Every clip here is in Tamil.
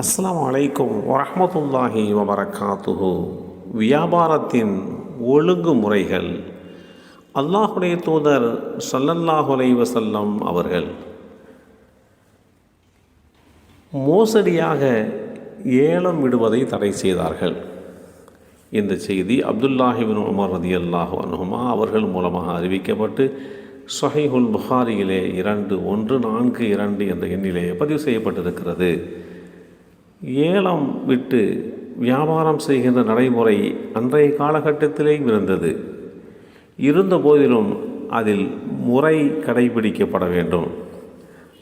அஸ்ஸலாமு அலைக்கும் வரமத்துல்லாஹி வபரகாத்துஹு. வியாபாரத்தின் ஒழுங்குமுறைகள். அல்லாஹுடைய தூதர் சல்லல்லாஹுலை வசல்லம் அவர்கள் மோசடியாக ஏலம் விடுவதை தடை செய்தார்கள். இந்த செய்தி அப்துல்லாஹிபின் உமர் ரதி அல்லாஹு அனுகுமா அவர்கள் மூலமாக அறிவிக்கப்பட்டு சொஹைஹுல் புகாரியிலே இரண்டு ஒன்று நான்கு இரண்டு என்ற எண்ணிலே பதிவு செய்யப்பட்டிருக்கிறது. ஏலம் விட்டு வியாபாரம் செய்கின்ற நடைமுறை அன்றைய காலகட்டத்திலே இருந்தது. இருந்த போதிலும் அதில் முறை கடைபிடிக்கப்பட வேண்டும்.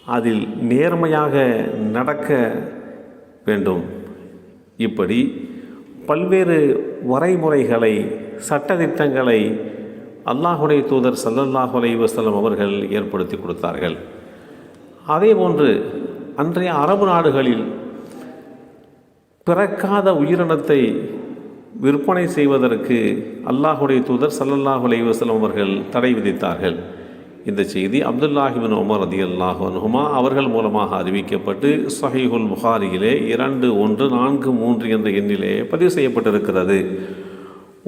அதில் நேர்மையாக நடக்க வேண்டும். இப்படி பல்வேறு வரைமுறைகளை சட்டத்திட்டங்களை அல்லாஹுடைய தூதர் சல்லல்லாஹு அலைஹி வஸல்லம் அவர்கள் ஏற்படுத்தி கொடுத்தார்கள். அதே போன்று அன்றைய அரபு நாடுகளில் பிறக்காத உயிரினத்தை விற்பனை செய்வதற்கு அல்லாஹுடைய தூதர் சல்லல்லாஹு அலைவசலம் அவர்கள் தடை விதித்தார்கள். இந்த செய்தி அப்துல்லாஹிபின் உமர் அதி அல்லாஹு அனுகுமா அவர்கள் மூலமாக அறிவிக்கப்பட்டு சஹீஹுல் புகாரியிலே இரண்டு ஒன்று நான்கு மூன்று என்ற எண்ணிலே பதிவு செய்யப்பட்டிருக்கிறது.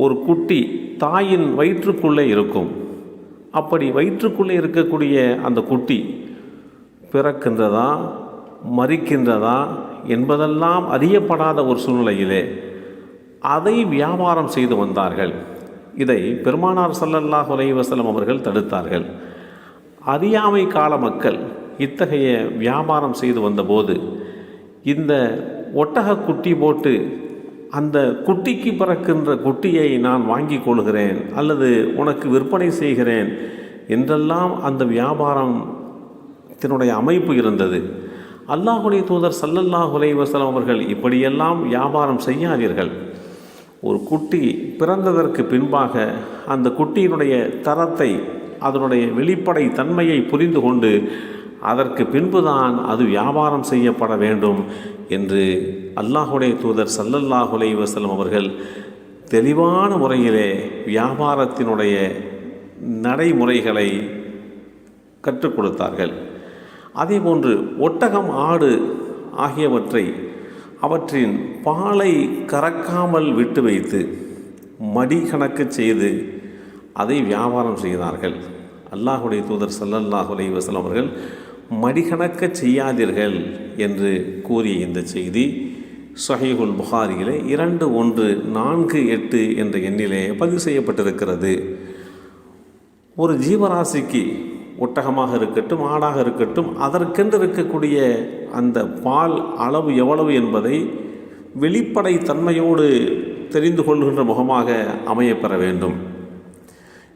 ஒரு குட்டி தாயின் வயிற்றுக்குள்ளே இருக்கும். அப்படி வயிற்றுக்குள்ளே இருக்கக்கூடிய அந்த குட்டி பிறக்கின்றதா மறிக்கின்றதா என்பதெல்லாம் அறியப்படாத ஒரு சூழ்நிலையிலே அதை வியாபாரம் செய்து வந்தார்கள். இதை பெருமானார் சல்லல்லாஹ் அலைவசலம் அவர்கள் தடுத்தார்கள். அறியாமை கால மக்கள் இத்தகைய வியாபாரம் செய்து வந்தபோது இந்த ஒட்டக குட்டி போட்டு அந்த குட்டிக்கு பிறக்கின்ற குட்டியை நான் வாங்கி கொள்கிறேன் அல்லது உனக்கு விற்பனை செய்கிறேன் என்றெல்லாம் அந்த வியாபாரம் தன்னுடைய அமைப்பு இருந்தது. அல்லாஹுடைய தூதர் சல்லல்லாஹ் வசலம் அவர்கள் இப்படியெல்லாம் வியாபாரம் செய்யாதீர்கள். ஒரு குட்டி பிறந்ததற்கு பின்பாக அந்த குட்டியினுடைய தரத்தை அதனுடைய வெளிப்படை தன்மையை புரிந்து கொண்டு அதற்கு பின்புதான் அது வியாபாரம் செய்யப்பட வேண்டும் என்று அல்லாஹுடைய தூதர் சல்லல்லாஹ் வசலம் அவர்கள் தெளிவான முறையிலே வியாபாரத்தினுடைய நடைமுறைகளை கற்றுக் கொடுத்தார்கள். அதே போன்று ஒட்டகம் ஆடு ஆகியவற்றை அவற்றின் பாலை கறக்காமல் விட்டு வைத்து மடி கணக்கு செய்து அதை வியாபாரம் செய்தார்கள். அல்லாஹுடைய தூதர் சல்லல்லாஹு அலை வசலம் அவர்கள் மடிகணக்க செய்யாதீர்கள் என்று கூறிய இந்த செய்தி சஹீகுல் புகாரியிலே இரண்டு ஒன்று நான்கு எட்டு என்ற எண்ணிலே பதிவு செய்யப்பட்டிருக்கிறது. ஒரு ஜீவராசிக்கு ஒட்டகமாக இருக்கட்டும் ஆடாக இருக்கட்டும் அதற்கென்று இருக்கக்கூடிய அந்த பால் அளவு எவ்வளவு என்பதை வெளிப்படை தன்மையோடு தெரிந்து கொள்கின்ற முகமாக அமையப்பெற வேண்டும்.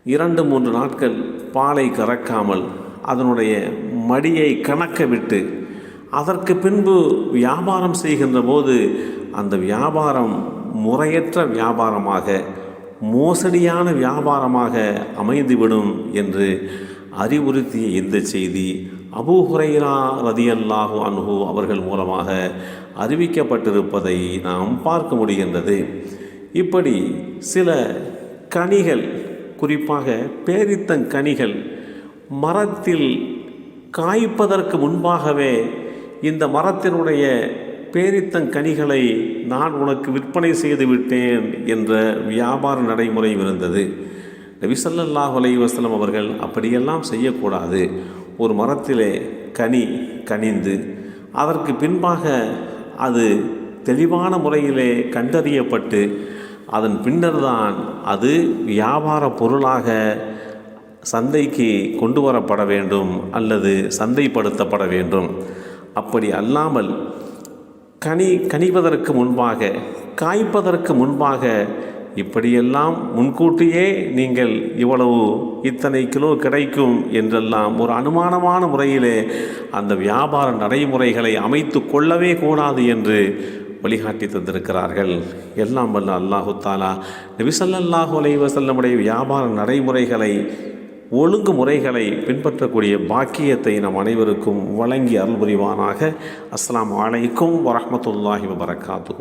இரண்டு மூன்று நாட்கள் பாலை கறக்காமல் அதனுடைய மடியை கணக்க விட்டு அதற்கு பின்பு வியாபாரம் செய்கின்ற போது அந்த வியாபாரம் முறையற்ற வியாபாரமாக மோசடியான வியாபாரமாக அமைந்துவிடும் என்று அறிவுறுத்திய இந்த செய்தி அபு ஹுரைரா ரதியல்லாஹு அன்ஹு அவர்கள் மூலமாக அறிவிக்கப்பட்டிருப்பதை நாம் பார்க்க முடிகின்றது. இப்படி சில கனிகள் குறிப்பாக பேரித்தங்கனிகள் மரத்தில் காய்ப்பதற்கு முன்பாகவே இந்த மரத்தினுடைய பேரித்தங்கனிகளை நான் உனக்கு விற்பனை செய்து விட்டேன் என்ற வியாபார நடைமுறை இருந்தது. நபிசல்லாஹ் வசலம் அவர்கள் அப்படியெல்லாம் செய்யக்கூடாது. ஒரு மரத்திலே கனி கனிந்து அதற்கு பின்பாக அது தெளிவான முறையிலே கண்டறியப்பட்டு அதன் பின்னர்தான் அது வியாபார பொருளாக சந்தைக்கு கொண்டு வரப்பட வேண்டும் அல்லது சந்தைப்படுத்தப்பட வேண்டும். அப்படி அல்லாமல் கனி கனிவதற்கு முன்பாக காய்ப்பதற்கு முன்பாக இப்படியெல்லாம் முன்கூட்டியே நீங்கள் இவ்வளவு இத்தனை கிலோ கிடைக்கும் என்றெல்லாம் ஒரு அனுமானமான முறையிலே அந்த வியாபார நடைமுறைகளை அமைத்து கொள்ளவே கூடாது என்று வழிகாட்டி தந்திருக்கிறார்கள். எல்லாம் வல்ல அல்லாஹு தாலா நபிசல்லாஹு அலைவசல்லமுடைய வியாபார நடைமுறைகளை ஒழுங்கு முறைகளை பின்பற்றக்கூடிய பாக்கியத்தை நம் அனைவருக்கும் வழங்கி அருள் புரிவானாக. அஸ்லாம் வலைக்கும் வரமத்துல்லாஹி வபரகாத்து